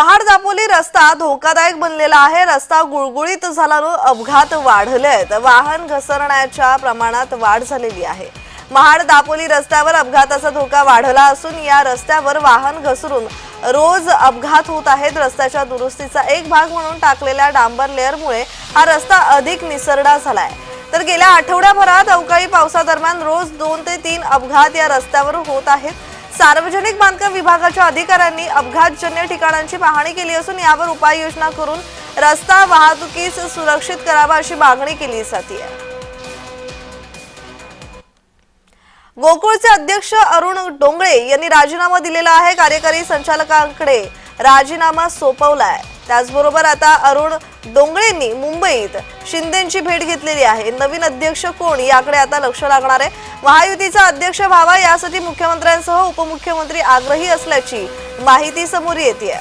महाड दापोली रस्ता धोकादायक बनलेला आहे. रस्ता गुळगुळीत झाल्यानं अपघात वाढले आहेत वाहन घसरण्याच्या प्रमाणात वाढ झालेली आहे. महाड दापोली रस्त्यावर अपघाताचा धोका वाढला असून या रस्त्यावर वाहन घसरून रोज अपघात होत आहेत. रस्त्याच्या दुरुस्तीचा एक भाग म्हणून टाकलेल्या डांबर लेअरमुळे हा रस्ता अधिक निसरडा झालाय. तर गेल्या आठवड्याभरात अवकाळी पावसादरम्यान रोज दोन ते तीन अपघात या रस्त्यावर होत आहेत. सार्वजनिक बांधकाम विभागाच्या अधिकाऱ्यांनी अपघातजन्य ठिकाणांची पाहणी केली असून यावर उपाययोजना करून रस्ता वाहतुकीस सुरक्षित करावा अशी मागणी केली जाते. गोकुळचे अध्यक्ष अरुण डोंगळे यांनी राजीनामा दिलेला आहे. कार्यकारी संचालकांकडे राजीनामा सोपवलाय. त्याचबरोबर आता अरुण डोंगळेंनी मुंबईत शिंदेची भेट घेतलेली आहे. नवीन अध्यक्ष कोण? याकडे आता लक्ष लागणार आहे. महायुतीचा अध्यक्ष व्हावा यासाठी मुख्यमंत्र्यांसह उपमुख्यमंत्री आग्रही असल्याची माहिती समोर येते